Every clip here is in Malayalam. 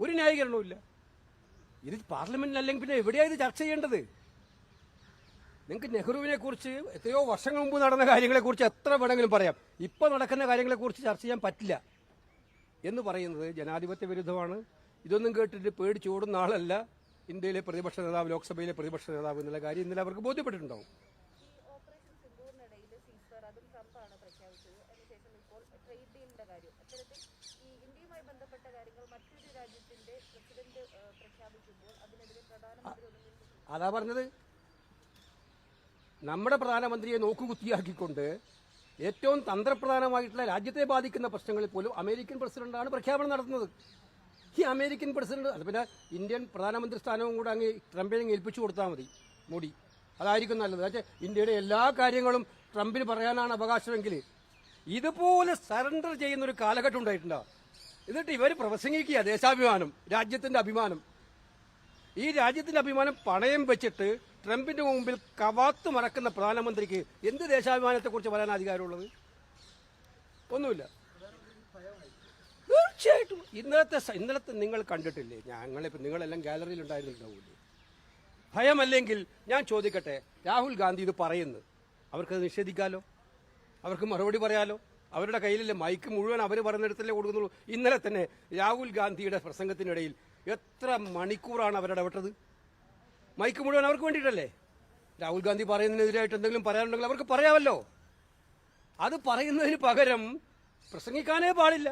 ഒരു ന്യായീകരണവും ഇല്ല. ഇത് പാർലമെന്റിൽ അല്ലെങ്കിൽ പിന്നെ എവിടെയാണ് ഇത് ചർച്ച ചെയ്യേണ്ടത്? നിങ്ങൾക്ക് നെഹ്റുവിനെ കുറിച്ച് എത്രയോ വർഷങ്ങൾ മുമ്പ് നടന്ന കാര്യങ്ങളെ കുറിച്ച് എത്ര വേണമെങ്കിലും പറയാം. ഇപ്പോൾ നടക്കുന്ന കാര്യങ്ങളെ കുറിച്ച് ചർച്ച ചെയ്യാൻ പറ്റില്ല എന്ന് പറയുന്നത് ജനാധിപത്യ വിരുദ്ധമാണ്. ഇതൊന്നും കേട്ടിട്ട് പേടിച്ചോടുന്ന ആളല്ല. ഇന്ത്യയിലെ പ്രതിപക്ഷ നേതാവ് ലോക്സഭയിലെ പ്രതിപക്ഷ നേതാവ് എന്നുള്ള കാര്യം ഇന്നലെ അവർക്ക് ബോധ്യപ്പെട്ടിട്ടുണ്ടാവും. ഇപ്പോൾ ട്രേഡ് ഡീലിന്റെ കാര്യം. അത്തരത്തിൽ ഈ ഇന്ത്യയുമായി ബന്ധപ്പെട്ട കാര്യങ്ങൾ മറ്റൊരു രാജ്യത്തിന്റെ പ്രസിഡന്റ് പ്രഖ്യാപിക്കുമ്പോൾ അതിനെതിരെ പ്രധാനമന്ത്രി അതാ പറഞ്ഞത്. നമ്മുടെ പ്രധാനമന്ത്രിയെ നോക്കുകുത്തിയാക്കിക്കൊണ്ട് ഏറ്റവും തന്ത്രപ്രധാനമായിട്ടുള്ള രാജ്യത്തെ ബാധിക്കുന്ന പ്രശ്നങ്ങളിൽ പോലും അമേരിക്കൻ പ്രസിഡന്റാണ് പ്രഖ്യാപനം നടത്തുന്നത്. ഈ അമേരിക്കൻ പ്രസിഡന്റ് അത് പിന്നെ ഇന്ത്യൻ പ്രധാനമന്ത്രി സ്ഥാനവും കൂടെ അങ്ങ് ട്രംപിനെ ഏൽപ്പിച്ചു കൊടുത്താൽ മതി മോഡി. അതായിരിക്കും നല്ലത്. പക്ഷേ ഇന്ത്യയുടെ എല്ലാ കാര്യങ്ങളും ട്രംപിന് പറയാനാണ് അവകാശമെങ്കിൽ ഇതുപോലെ സറണ്ടർ ചെയ്യുന്ന ഒരു കാലഘട്ടം ഉണ്ടായിട്ടുണ്ടോ? എന്നിട്ട് ഇവർ പ്രസംഗിക്കുക ദേശാഭിമാനം രാജ്യത്തിന്റെ അഭിമാനം. ഈ രാജ്യത്തിന്റെ അഭിമാനം പണയം വെച്ചിട്ട് ട്രംപിന്റെ മുമ്പിൽ കവാത്തു മറക്കുന്ന പ്രധാനമന്ത്രിക്ക് എന്ത് ദേശാഭിമാനത്തെക്കുറിച്ച് പറയാൻ അധികാരമുള്ളത്? ഒന്നുമില്ല. തീർച്ചയായിട്ടും. ഇന്നലത്തെ ഇന്നലത്തെ നിങ്ങൾ കണ്ടിട്ടില്ലേ? ഞങ്ങളിപ്പോൾ നിങ്ങളെല്ലാം ഗാലറിയിൽ ഉണ്ടായിരുന്നുണ്ടാവില്ലേ ഭയമല്ലെങ്കിൽ ഞാൻ ചോദിക്കട്ടെ രാഹുൽ ഗാന്ധി ഇത് പറയുന്നു അവർക്കത് നിഷേധിക്കാലോ? അവർക്ക് മറുപടി പറയാലോ? അവരുടെ കയ്യിലെ മൈക്ക് മുഴുവൻ അവർ പറഞ്ഞെടുത്തല്ലേ കൊടുക്കുന്നുള്ളൂ? ഇന്നലെ തന്നെ രാഹുൽ ഗാന്ധിയുടെ പ്രസംഗത്തിനിടയിൽ എത്ര മണിക്കൂറാണ് അവരുടെ അവരിടപെട്ടത് മൈക്ക് മുഴുവൻ അവർക്ക് വേണ്ടിയിട്ടല്ലേ? രാഹുൽ ഗാന്ധി പറയുന്നതിനെതിരായിട്ട് എന്തെങ്കിലും പറയാനുണ്ടെങ്കിൽ അവർക്ക് പറയാമല്ലോ. അത് പറയുന്നതിന് പകരം പ്രസംഗിക്കാനേ പാടില്ല.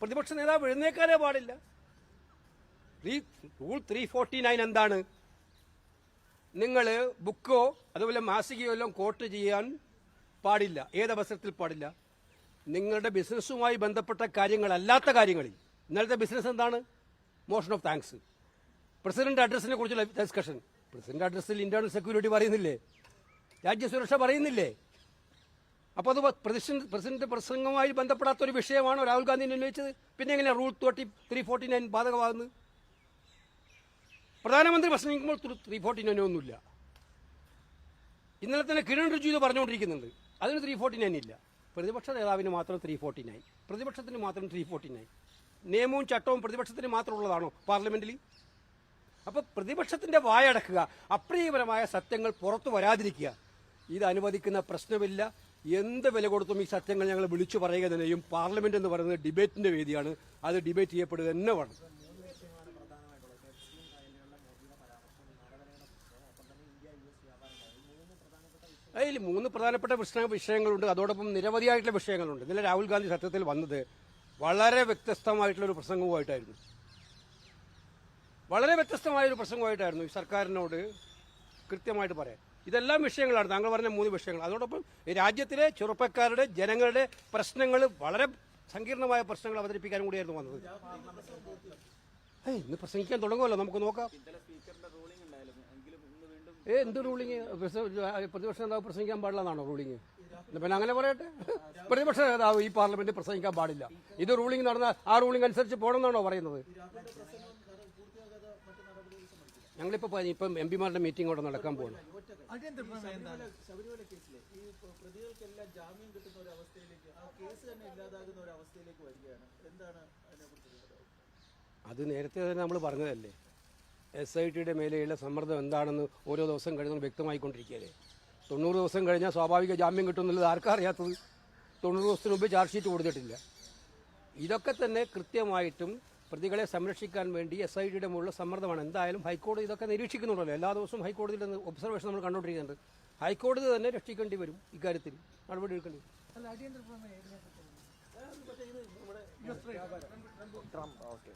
പ്രതിപക്ഷ നേതാവ് എഴുന്നേക്കാനേ പാടില്ല. റൂൾ ത്രീ ഫോർട്ടി നയൻ എന്താണ്? നിങ്ങൾ ബുക്കോ അതുപോലെ മാസികയോ എല്ലാം കോട്ട് ചെയ്യാൻ പാടില്ല. ഏതവസരത്തിൽ പാടില്ല? നിങ്ങളുടെ ബിസിനസ്സുമായി ബന്ധപ്പെട്ട കാര്യങ്ങളല്ലാത്ത കാര്യങ്ങളിൽ. ഇന്നലത്തെ ബിസിനസ് എന്താണ്? Motion of thanks. പ്രസിഡന്റ് അഡ്രസ്സിനെ കുറിച്ചുള്ള ഡിസ്കഷൻ പ്രസിഡന്റ് അഡ്രസ്സിൽ ഇന്റേണൽ സെക്യൂരിറ്റി പറയുന്നില്ലേ? രാജ്യസുരക്ഷ പറയുന്നില്ലേ? അപ്പോൾ അത് പ്രസിഡന്റ് പ്രസിഡന്റ് പ്രസംഗവുമായി ബന്ധപ്പെടാത്ത ഒരു വിഷയമാണോ രാഹുൽ ഗാന്ധി ഉന്നയിച്ചത്? പിന്നെ എങ്ങനെയാണ് rule thirty three forty nine ബാധകമാകുന്നത്? പ്രധാനമന്ത്രി പ്രസംഗിക്കുമ്പോൾ ത്രീ ഫോർട്ടി നയൻ ഒന്നുമില്ല. ഇന്നലെ തന്നെ കിരൺ റിജു ഇത് പറഞ്ഞുകൊണ്ടിരിക്കുന്നുണ്ട്. അതിന് ത്രീ ഫോർട്ടി നയൻ ഇല്ല. പ്രതിപക്ഷ നേതാവിന് മാത്രം ത്രീ ഫോർട്ടി നയൻ പ്രതിപക്ഷത്തിന് മാത്രം ത്രീ ഫോർട്ടി നയൻ നിയമവും ചട്ടവും പ്രതിപക്ഷത്തിന് മാത്രമുള്ളതാണോ പാർലമെന്റിൽ അപ്പോൾ പ്രതിപക്ഷത്തിന്റെ വായടക്കുക അപ്രിയപരമായ സത്യങ്ങൾ പുറത്തു വരാതിരിക്കുക. ഇത് അനുവദിക്കുന്ന പ്രശ്നമില്ല. എന്ത് വില കൊടുത്തും ഈ സത്യങ്ങൾ ഞങ്ങൾ വിളിച്ചു പറയുക തന്നെയും പാർലമെന്റ് എന്ന് പറയുന്നത് ഡിബേറ്റിന്റെ വേദിയാണ്. അത് ഡിബേറ്റ് ചെയ്യപ്പെടുക തന്നെ വേണം. അതിൽ മൂന്ന് പ്രധാനപ്പെട്ട പ്രശ്ന വിഷയങ്ങളുണ്ട്. അതോടൊപ്പം നിരവധിയായിട്ടുള്ള വിഷയങ്ങളുണ്ട്. ഇന്നലെ രാഹുൽ ഗാന്ധി സത്യത്തിൽ വന്നത് വളരെ വ്യത്യസ്തമായിട്ടുള്ള ഒരു പ്രസംഗവുമായിട്ടായിരുന്നു. വളരെ വ്യത്യസ്തമായ ഒരു പ്രസംഗമായിട്ടായിരുന്നു ഈ സർക്കാരിനോട് കൃത്യമായിട്ട് പറയാൻ. ഇതെല്ലാം വിഷയങ്ങളാണ്. താങ്കൾ പറഞ്ഞ മൂന്ന് വിഷയങ്ങൾ. അതോടൊപ്പം രാജ്യത്തിലെ ചെറുപ്പക്കാരുടെ ജനങ്ങളുടെ പ്രശ്നങ്ങൾ വളരെ സങ്കീർണമായ പ്രശ്നങ്ങൾ അവതരിപ്പിക്കാനും കൂടിയായിരുന്നു വന്നത്. ഇന്ന് പ്രസംഗിക്കാൻ തുടങ്ങുമല്ലോ. നമുക്ക് നോക്കാം. ഏ എന്ത് റൂളിങ് പ്രതിപക്ഷ നേതാവ് പ്രസംഗിക്കാൻ പാടില്ല എന്നാണോ റൂളിങ് പിന്നെ അങ്ങനെ പറയട്ടെ. പ്രതിപക്ഷ നേതാവ് ഈ പാർലമെന്റ് പ്രസംഗിക്കാൻ പാടില്ല. ഇത് റൂളിംഗ് നടന്ന ആ റൂളിംഗ് അനുസരിച്ച് പോകണമെന്നാണോ പറയുന്നത്? ഞങ്ങളിപ്പോ ഇപ്പം എം പിമാരുടെ മീറ്റിംഗ് അവിടെ നടക്കാൻ പോകുന്നു അടിയന്തര പ്രമേയം എന്താണ്? ഈ പ്രതികൾക്കെല്ലാം ജാമ്യം കിട്ടുന്ന ഒരു അവസ്ഥയിലേക്ക് ആ കേസ് തന്നെ ഇല്ലാതാകുന്ന ഒരു അവസ്ഥയിലേക്ക് വരികയാണ്. എന്താണ് അതിനെക്കുറിച്ച് നിങ്ങളുടെ അഭിപ്രായം? അത് നേരത്തെ തന്നെ നമ്മൾ പറഞ്ഞതല്ലേ? എസ് ഐ ടിയുടെ മേലെയുള്ള സമ്മർദ്ദം എന്താണെന്ന് ഓരോ ദിവസം കഴിയുന്നത് വ്യക്തമായിക്കൊണ്ടിരിക്കുകയല്ലേ? തൊണ്ണൂറ് ദിവസം കഴിഞ്ഞാൽ സ്വാഭാവിക ജാമ്യം കിട്ടും എന്നുള്ളത് ആർക്കാ അറിയാത്തത്? തൊണ്ണൂറ് ദിവസത്തിന് മുമ്പ് ചാർജ് ഷീറ്റ് കൊടുത്തിട്ടില്ല. ഇതൊക്കെ തന്നെ കൃത്യമായിട്ടും പ്രതികളെ സംരക്ഷിക്കാൻ വേണ്ടി എസ് ഐ ടിയുടെ മുകളിൽ സമ്മർദ്ദമാണ്. എന്തായാലും ഹൈക്കോടതി ഇതൊക്കെ നിരീക്ഷിക്കുന്നുണ്ടല്ലോ. എല്ലാ ദിവസവും ഹൈക്കോടതിയിൽ ഒബ്സർവേഷൻ നമ്മൾ കണ്ടുകൊണ്ടിരിക്കുന്നുണ്ട്. ഹൈക്കോടതി തന്നെ രക്ഷിക്കേണ്ടി വരും ഇക്കാര്യത്തിൽ. നടപടി എടുക്കേണ്ടി വരും. Trump okay.